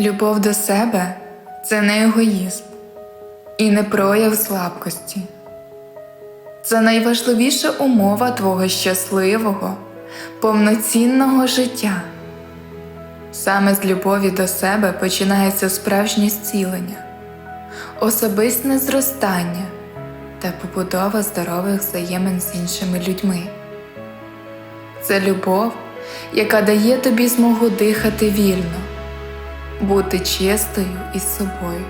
Любов до себе це не егоїзм і не прояв слабкості. Це найважливіша умова твого щасливого, повноцінного життя. Саме з любові до себе починається справжнє зцілення, особисте зростання та побудова здорових взаємин з іншими людьми. Це любов, яка дає тобі змогу дихати вільно, бути чистою із собою,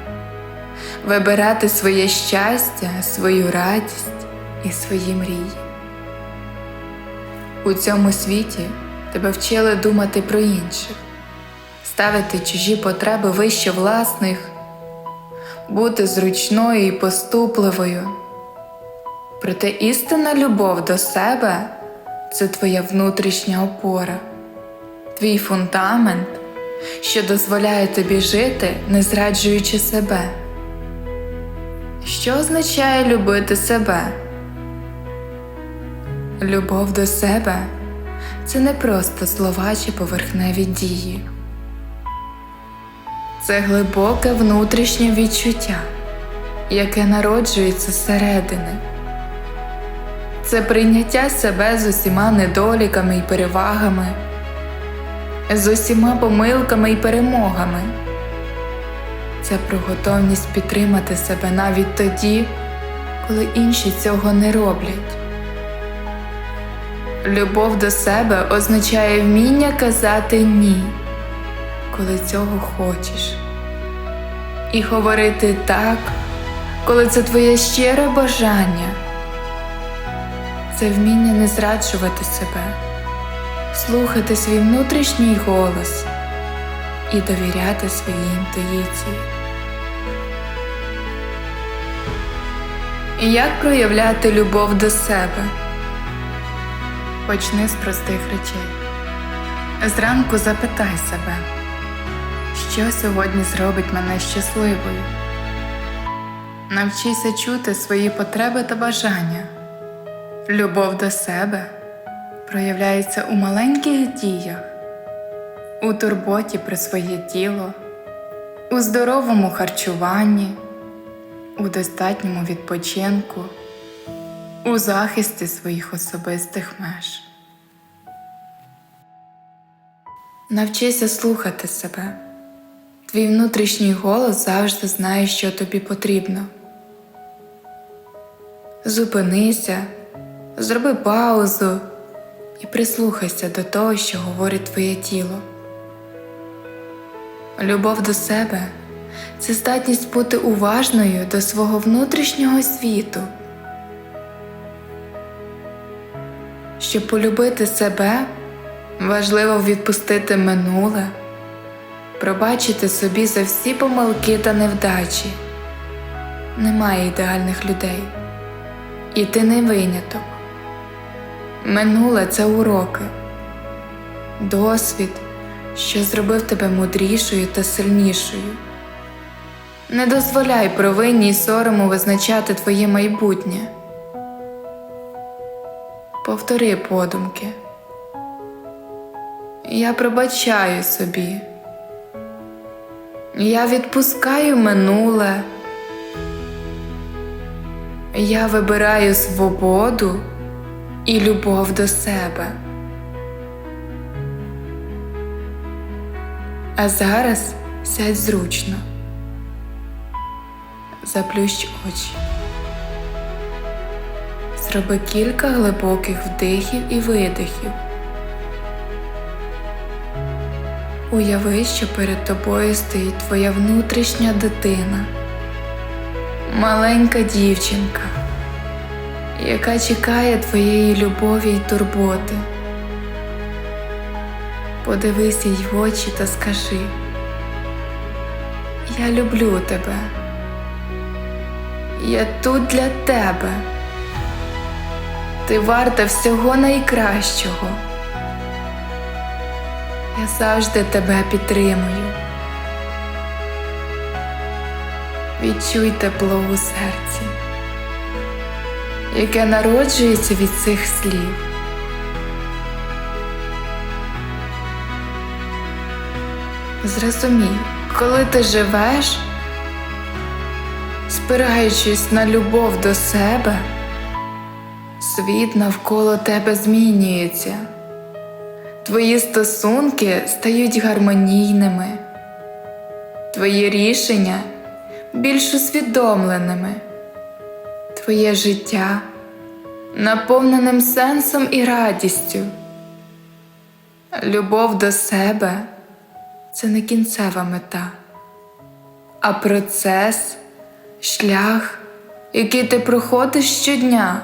вибирати своє щастя, свою радість і свої мрії. У цьому світі тебе вчили думати про інших, ставити чужі потреби вище власних, бути зручною і поступливою. Проте істинна любов до себе це твоя внутрішня опора, твій фундамент, що дозволяє тобі жити, не зраджуючи себе. Що означає любити себе? Любов до себе це не просто слова чи поверхневі дії. Це глибоке внутрішнє відчуття, яке народжується зсередини. Це прийняття себе з усіма недоліками і перевагами, з усіма помилками і перемогами. Це про готовність підтримати себе навіть тоді, коли інші цього не роблять. Любов до себе означає вміння казати ні, коли цього хочеш, і говорити так, коли це твоє щире бажання. Це вміння не зраджувати себе, слухати свій внутрішній голос і довіряти своїй інтуїції. І як проявляти любов до себе? Почни з простих речей. Зранку запитай себе, що сьогодні зробить мене щасливою. Навчися чути свої потреби та бажання. Любов до себе проявляється у маленьких діях, у турботі про своє тіло, у здоровому харчуванні, у достатньому відпочинку, у захисті своїх особистих меж. Навчися слухати себе. Твій внутрішній голос завжди знає, що тобі потрібно. Зупинися, зроби паузу і прислухайся до того, що говорить твоє тіло. Любов до себе це здатність бути уважною до свого внутрішнього світу. Щоб полюбити себе, важливо відпустити минуле, пробачити собі за всі помилки та невдачі. Немає ідеальних людей, і ти не виняток. Минуле це уроки, досвід, що зробив тебе мудрішою та сильнішою. Не дозволяй провинні сорому визначати твоє майбутнє. Повтори подумки. Я пробачаю собі. Я відпускаю минуле. Я вибираю свободу і любов до себе. А зараз сядь зручно. Заплющ очі. Зроби кілька глибоких вдихів і видихів. Уяви, що перед тобою стоїть твоя внутрішня дитина, маленька дівчинка, яка чекає твоєї любові й турботи. Подивись їй в очі та скажи, я люблю тебе. Я тут для тебе. Ти варта всього найкращого. Я завжди тебе підтримую. Відчуй тепло у серці, яке народжується від цих слів. Зрозумій, Коли ти живеш, спираючись на любов до себе, світ навколо тебе змінюється. Твої стосунки стають гармонійними, твої рішення більш усвідомленими, твоє життя наповненим сенсом і радістю. Любов до себе це не кінцева мета, а процес, шлях, який ти проходиш щодня.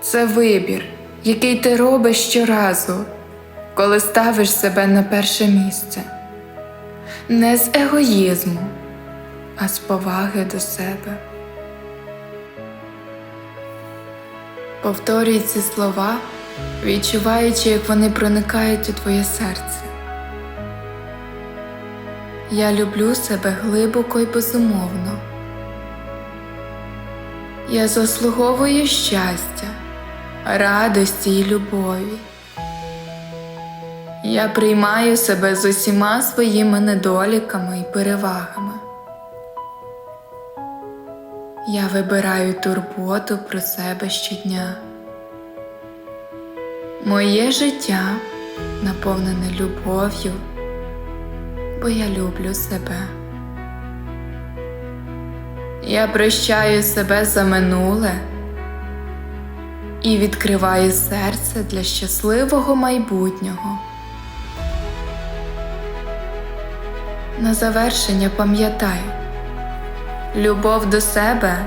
Це вибір, який ти робиш щоразу, коли ставиш себе на перше місце, не з егоїзму, а з поваги до себе. Повторюй ці слова, відчуваючи, як вони проникають у твоє серце. Я люблю себе глибоко і безумовно. Я заслуговую щастя, радості і любові. Я приймаю себе з усіма своїми недоліками і перевагами. Я вибираю турботу про себе щодня. Моє життя наповнене любов'ю, бо я люблю себе. Я прощаю себе за минуле і відкриваю серце для щасливого майбутнього. На завершення пам'ятай, любов до себе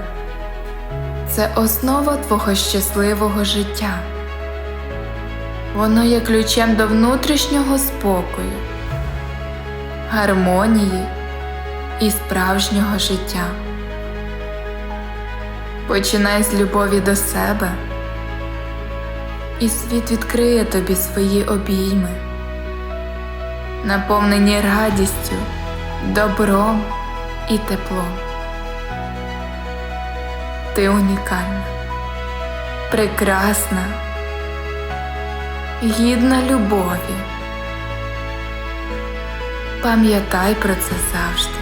це основа твого щасливого життя. Воно є ключем до внутрішнього спокою, гармонії і справжнього життя. Починай з любові до себе, і світ відкриє тобі свої обійми, наповнені радістю, добром і теплом. Ти унікальна, прекрасна, гідна любові. Пам'ятай про це завжди.